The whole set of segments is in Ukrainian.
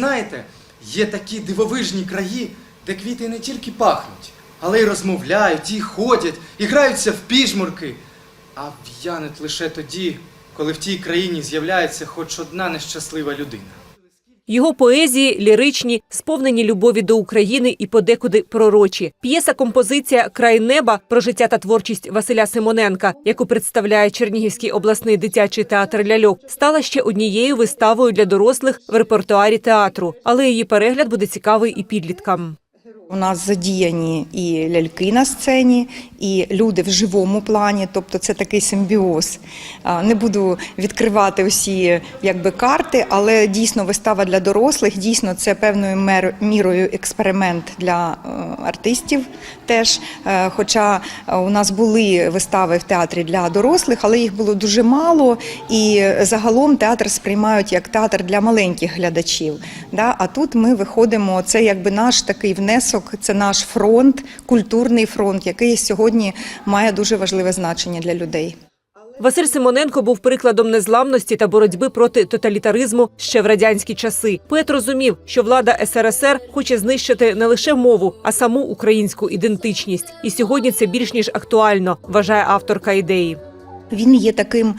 Знаєте, є такі дивовижні краї, де квіти не тільки пахнуть, але й розмовляють, і ходять, і граються в піжмурки. А в'януть лише тоді, коли в тій країні з'являється хоч одна нещаслива людина. Його поезії ліричні, сповнені любові до України і подекуди пророчі. П'єса композиція Край неба про життя та творчість Василя Симоненка, яку представляє Чернігівський обласний дитячий театр ляльок, стала ще однією виставою для дорослих в репертуарі театру, але її перегляд буде цікавий і підліткам. У нас задіяні і ляльки на сцені, і люди в живому плані, тобто це такий симбіоз. Не буду відкривати усі якби, карти, але дійсно вистава для дорослих, дійсно це певною мірою експеримент для е, артистів теж. Е, Хоча е, у нас були вистави в театрі для дорослих, але їх було дуже мало, і загалом театр сприймають як театр для маленьких глядачів. А тут ми виходимо, це якби наш такий внесок, це наш фронт, культурний фронт, який сьогодні має дуже важливе значення для людей. Василь Симоненко був прикладом незламності та боротьби проти тоталітаризму ще в радянські часи. Поет розумів, що влада СРСР хоче знищити не лише мову, а саму українську ідентичність. І сьогодні це більш ніж актуально, вважає авторка ідеї. Він є таким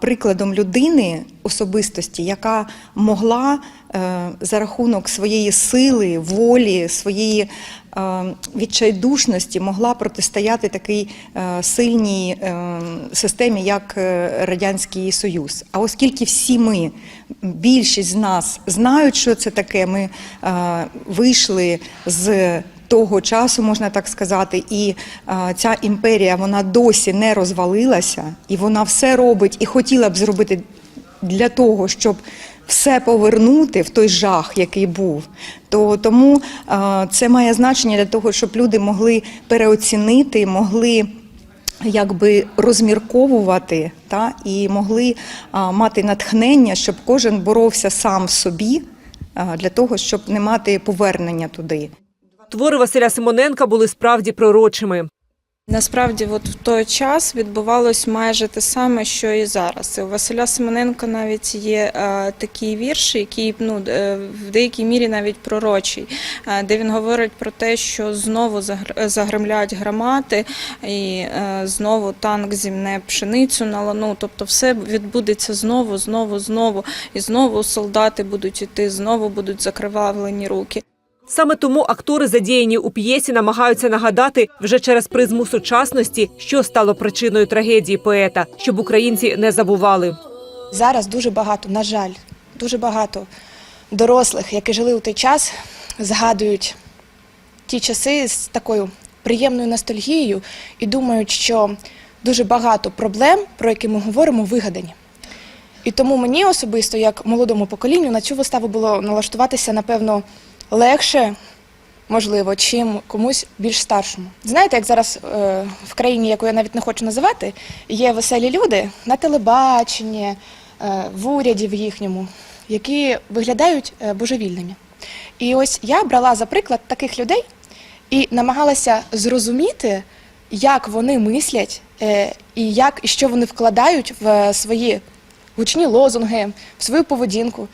прикладом людини, особистості, яка могла е, за рахунок своєї сили, волі, своєї е, відчайдушності могла протистояти такій е, сильній системі, як Радянський Союз. А оскільки всі ми, більшість з нас знають, що це таке, ми вийшли з того часу, можна так сказати, і е, ця імперія вона досі не розвалилася, і вона все робить і хотіла б зробити для того, щоб все повернути в той жах, який був. То тому е, це має значення для того, щоб люди могли переоцінити, могли. Якби розмірковувати та і могли а, мати натхнення, щоб кожен боровся сам собі а, для того, щоб не мати повернення туди. Твори Василя Симоненка були справді пророчими. Насправді, от в той час відбувалось майже те саме, що і зараз. У Василя Семененка навіть є е, такий вірш, який ну, е, в деякій мірі навіть пророчий, е, де він говорить про те, що знову загр- загремлять громади, і е, знову танк зімне пшеницю на лану. Тобто все відбудеться знову, знову, знову. І знову солдати будуть іти, знову будуть закривавлені руки. Саме тому актори, задіяні у п'єсі, намагаються нагадати вже через призму сучасності, що стало причиною трагедії поета, щоб українці не забували. Зараз дуже багато, на жаль, дуже багато дорослих, які жили у той час, згадують ті часи з такою приємною ностальгією і думають, що дуже багато проблем, про які ми говоримо, вигадані. І тому мені особисто, як молодому поколінню, на цю виставу було налаштуватися, напевно, легше, можливо, чим комусь більш старшому. Знаєте, як зараз е, в країні, яку я навіть не хочу називати, є веселі люди на телебаченні, е, в уряді в їхньому, які виглядають е, божевільними. І ось я брала за приклад таких людей і намагалася зрозуміти, як вони мислять, і як і що вони вкладають в свої гучні лозунги, в свою поведінку.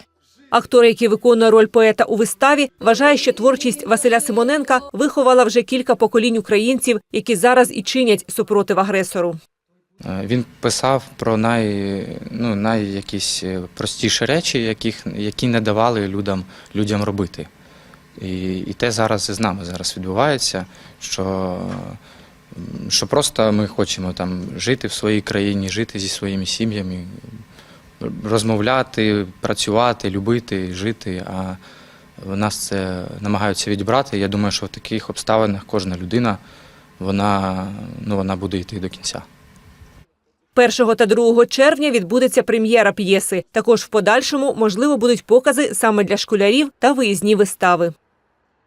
Актор, який виконує роль поета у виставі, вважає, що творчість Василя Симоненка виховала вже кілька поколінь українців, які зараз і чинять супротив агресору. Е, Він писав про най, ну, най якісь е, простіші речі, яких, які не давали людям, людям робити. І, і те зараз з нами зараз відбувається, що, що просто ми хочемо там жити в своїй країні, жити зі своїми сім'ями, розмовляти, працювати, любити, жити. А в нас це намагаються відібрати. Я думаю, що в таких обставинах кожна людина вона, ну, вона буде йти до кінця. 1 та 2 червня відбудеться прем'єра п'єси. Також в подальшому можливо будуть покази саме для школярів та виїзні вистави.